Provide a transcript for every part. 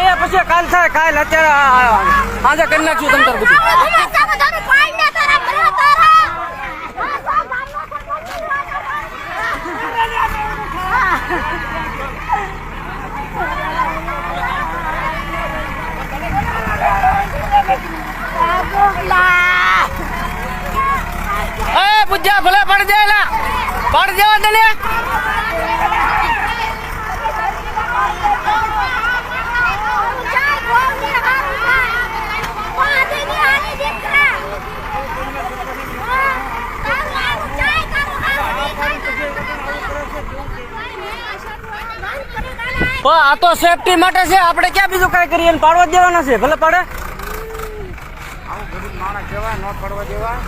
થશે કાલ થાય કાલ અત્યારે આજે કરી નાખશું તમ તાર બધું. એ પૂજા ભલે પડ એલા પડ દેવા તને પણ આ તો સેફટી માટે છે. આપણે ક્યાં બીજું કાંઈ કરીએ? એને પાડવા દેવાના છે. ભલે પાડે. માણસ કહેવાય ન પડવા કહેવાય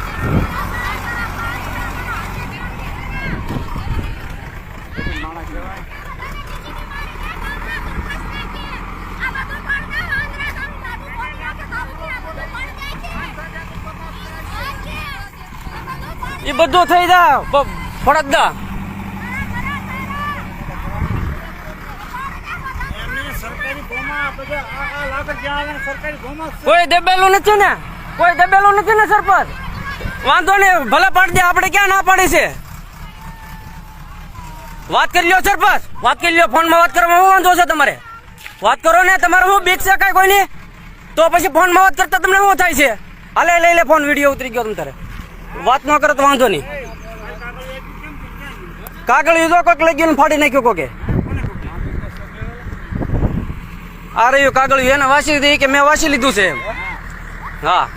એ બધું થઈ જાય પ- ફરજ દા એમને સરકારી ગોમાં બધા આ આ લાગે જ્યાં આવે ને સરકારી ગોમાં જ છે. કોઈ દબેલું નથી ને? કોઈ દબેલું નથી ને, સરપંચ? વાંધો નહીં, ભલે પાડી આપણે ક્યાં ના પાડી છે? વાત કરી લ્યો, સરપંચ. વાત કરી લ્યો, ફોનમાં વાત કરવામાં શું વાંધો છે તમારે? વાત કરો ને, તમારે શું બીક છે કાંઈ કોઈની? તો પછી ફોનમાં વાત કરતા તમને શું થાય છે? હાલે, લઈ લે ફોન, વીડિયો ઉતરી ગયો તમારે વાત ન કરો તો વાંધો નહીં. કાગળ યુઝો કોઈક લઈ ગયું ફાડી નાખ્યું કોકે? આ રહ્યું કાગળ એને વાંચી દીધી કે મેં વાસી લીધું છે એમ. હા.